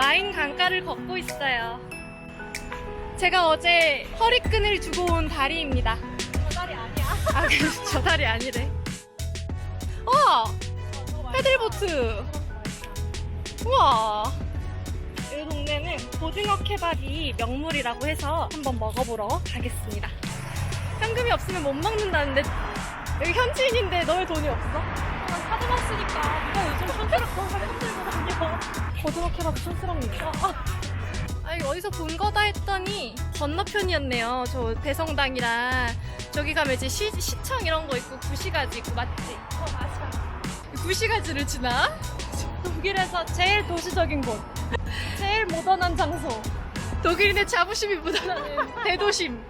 마인 강가를 걷고 있어요. 제가 어제 허리끈을 주고 온 다리입니다. 저 다리 아니야. 아, 그래서 저 다리 아니래. 와! 패들보트! 우와! 이 동네는 고등어 케밥이 명물이라고 해서 한번 먹어보러 가겠습니다. 현금이 없으면 못 먹는다는데 여기 현지인인데 너왜 돈이 없어? 난 카드만 쓰니까 누가 요즘 촌스럽고 살돈 들고 다녀. 고등어 케밥 촌스럽니까? 아, 이거 어디서 본 거다 했더니 건너편이었네요. 저 대성당이랑 저기 가면 이제 시, 시청 이런 거 있고 구시가지 있고 맞지? 어 맞아. 구시가지를 지나? 독일에서 제일 도시적인 곳. 제일 모던한 장소. 독일인의 자부심이 묻어나는 대도심.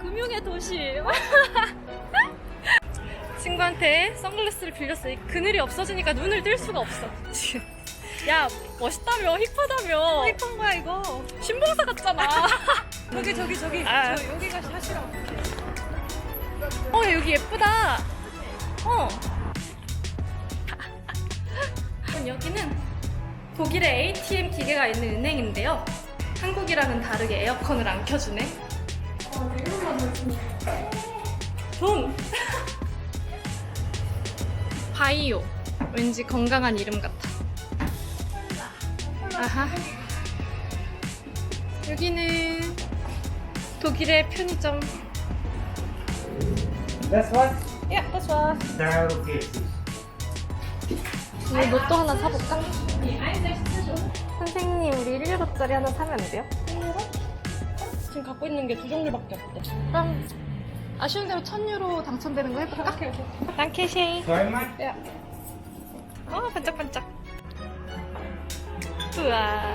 금융의 도시. 친구한테 선글라스를 빌렸어. 이 그늘이 없어지니까 눈을 뜰 수가 없어. 지금. 야, 멋있다며, 힙하다며. 힙한 거야 이거. 신봉사 같잖아. 저기 저기 저기. 아. 저 여기가 샷이라고. 어, 야, 여기 예쁘다. 어. 그럼 여기는 독일의 ATM 기계가 있는 은행인데요. 한국이랑은 다르게 에어컨을 안 켜주네. 돈! 바이오. 왠지 건강한 이름 같아. 아하. 여기는 독일의 편의점. That's what? 야, that's what. There, okay. 우리 로또 하나 사볼까? 선생님, 우리 1유로짜리 하나 사면 안 돼요? 지금 갖고 있는 게 두 종류밖에 없대. 그럼 아쉬운 대로 1000유로 당첨되는 거 해볼까? 오케이, 오케이. 랑케쉐이. Sorry, Mike? 어, 반짝반짝. 우와.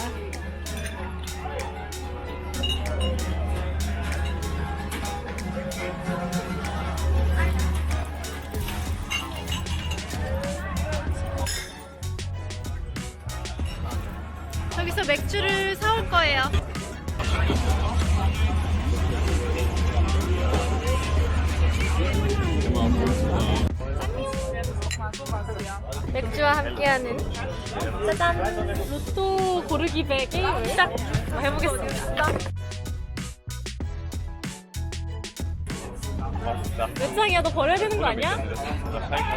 저기서 맥주를 사올 거예요. 맥주와 함께하는 짜잔 로또 고르기 배 게임을 시작 해보겠습니다. 몇 장이야? 너 버려야 되는 거 아니야?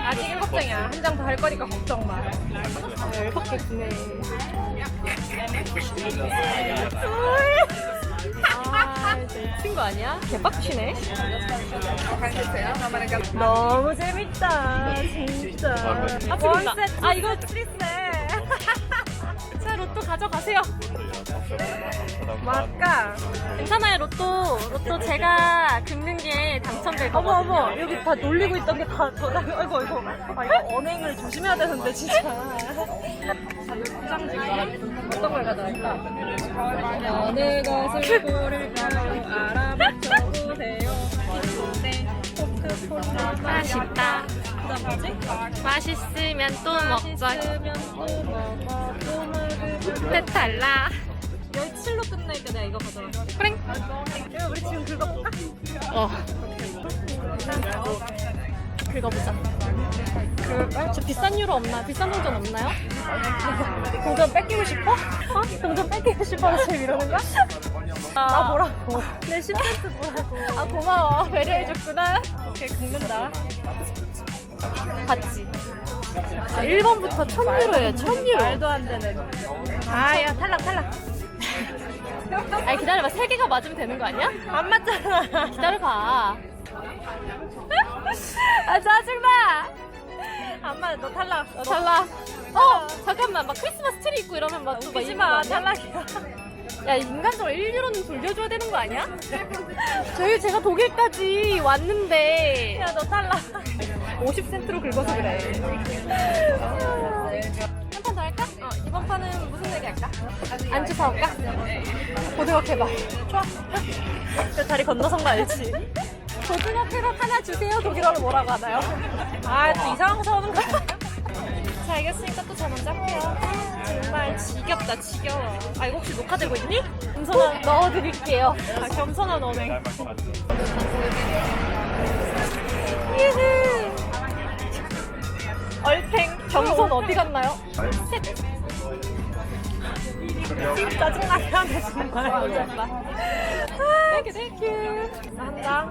아직 일곱 장이야. 한 장 더 할 거니까 걱정 마. 아, 열받겠네 아, 내 친구 아니야? 개빡치네. 너무 재밌다. 진짜. 아, 재밌다. 아, 이거 스트리스네. 자, 로또 가져가세요. 맞까? 괜찮아요, 로또. 로또 제가 긁는 게 당첨될 어머 거거든요. 어머 여기 다 놀리고 있던 게다저 아이고 아이고 아 이거 언행을 조심해야 되는데 진짜 포장 중에 어떤 걸 가져갈까 어느 것을 고를까요 알아맞혀보세요 네 코카콜라 맛있다. 그다음 뭐지? 맛있으면 또 먹자. 있으면 또 먹어 또 먹을 배탈라. 17로 끝나니까 내가 이거 가져갈게 그래. 이거 우리 지금 긁어볼까? 어. 긁어보자. 그, 저 비싼 유로 없나? 비싼 동전 없나요? 동전 뺏기고 싶어? 어? 동전 뺏기고 싶어서 지금 이러는 거야? 나 보라고. 내 10센트 보라고. 아, 고마워. 배려해줬구나. 오케이, 긁는다. 봤지? 아, 1번부터 1000유로예요, 1000유로. 말도 안 되는. 아, 야, 탈락, 탈락. 아니, 기다려봐. 3개가 맞으면 되는 거 아니야? 안 맞잖아. 기다려봐. 아, 짜증나! 안 맞아, 너 탈락. 너 탈락. 어, 잠깐만. 막 크리스마스 트리 있고 이러면 막 또막 웃기지 이런 거 마, 아니야? 탈락이야. 야, 인간적으로 1유로는 돌려줘야 되는 거 아니야? 저희 제가 독일까지 왔는데 야, 너 탈락. 50센트로 긁어서 그래. 이번 판은 무슨 얘기 할까? 안주 사올까? 고등어 케밥. 좋아. 내 다리 건너선 거 알지? 고등어 케밥 하나 주세요. 독일어로 뭐라고 하나요? 아, 또 이상한 거 사오는 거야. 자, 알겠으니까 또 저 먼저 할게요. 정말 지겹다, 지겨워. 아, 이거 혹시 녹화되고 있니? 겸손한, 넣어드릴게요. 아, 겸손한 언행. 예흐. 얼탱. 경선 어디 갔나요? 셋. 짜증나게 하네 정말. 땡큐 땡큐. 한다.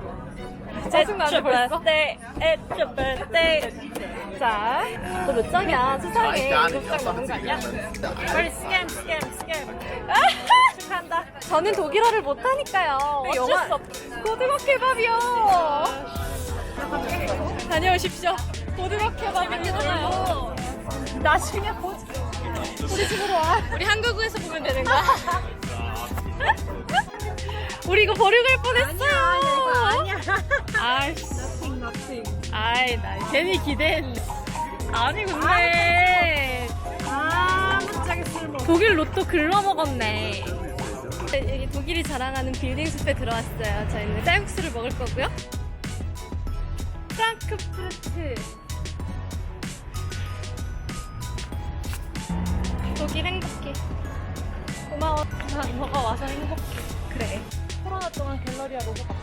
짜증나네 벌써. birthday, it's your birthday. 자, 너몇 장이야? 세상에 아, 일곱 장 넘은 거 아니야? 빨리 스캠, 스캠, 스캠. 축하한다. 저는 독일어를 못하니까요. 어쩔 영화- 수 없. 고등어 케밥이요. 다녀오십시오. 고등어 케밥이요. 나중에 보자. 우리 집으로 와. 우리 한국에서 보면 되는 거야. 우리 이거 버리고 갈 뻔했어요. 아니야. 아이씨. Nothing, nothing. 아이, 나 괜히 기대했네. 아니, 근데. 아, 무지하게 술 먹어. 독일 로또 글러먹었네. 여기 독일이 자랑하는 빌딩 숲에 들어왔어요. 저희는 쌀국수를 먹을 거고요. 프랑크푸르트. 독일 행복해. 고마워. 아, 너가 와서 행복해. 그래. 코로나 동안 갤러리아 로고 갔어.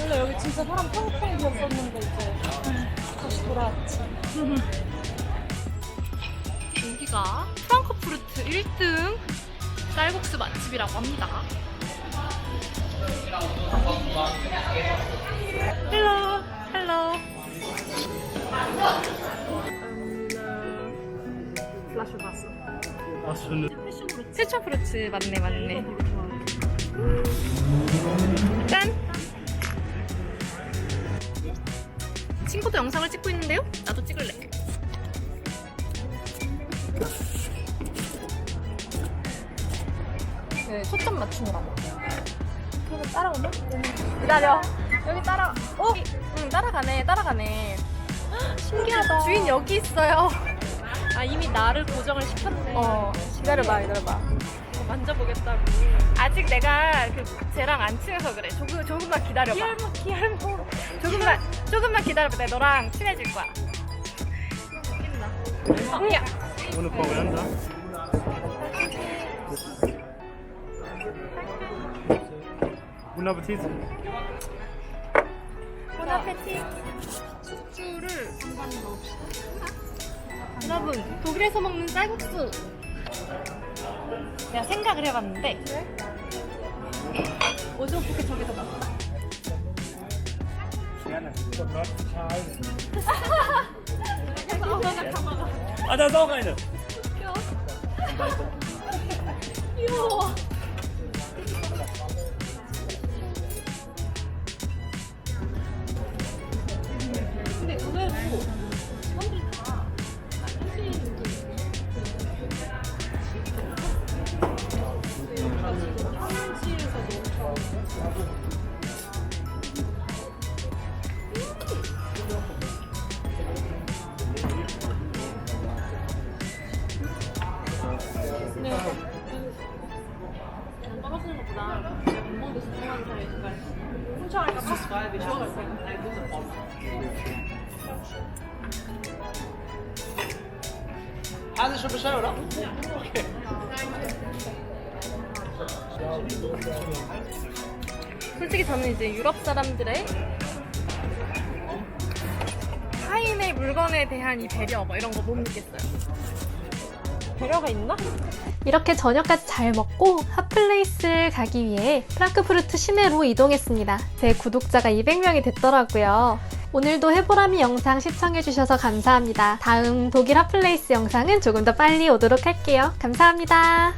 원래 여기 진짜 사람 펑펑 비었었는데 이제 다시 돌아왔지. 여기가 프랑크푸르트 1등 쌀국수 맛집이라고 합니다. 헬로, 헬로. 플라슈 봤어. 세차프루츠 맞네, 맞네. 짠! 친구도 영상을 찍고 있는데요? 나도 찍을래. 네, 초점 맞추느라고. 그거 따라오네? 기다려. 여기 따라. 어? 응, 따라가네, 따라가네. 신기하다. 주인 여기 있어요. 아 이미 나를 고정을 시켰네. 어, 기다려봐, 기다려봐. 만져보겠다고. 아직 내가 그 쟤랑 안 친해서 그래. 조금, 조금만 기다려봐. 기알모 기알모. 조금만, 조금만 기다려봐. 내가 너랑 친해질 거야. 야 Ohne Koriander. Guten Appetit. 보나페티 숙주를 반반 넣읍시다. 여러분, 독일에서 먹는 쌀국수. 내가 생각을 해봤는데. 오징어 포켓 저기서. Ah, da ist auch eine. 귀여워. 근데 Hast du schon Bescheid, oder? 솔직히 저는 이제 유럽 사람들의 타인의 물건에 대한 이 배려 뭐 이런 거못 느꼈어요. 배려가 있나? 이렇게 저녁까지 잘 먹고 핫플레이스를 가기 위해 프랑크푸르트 시내로 이동했습니다. 제 구독자가 200명이 됐더라고요. 오늘도 해보라미 영상 시청해주셔서 감사합니다. 다음 독일 핫플레이스 영상은 조금 더 빨리 오도록 할게요. 감사합니다.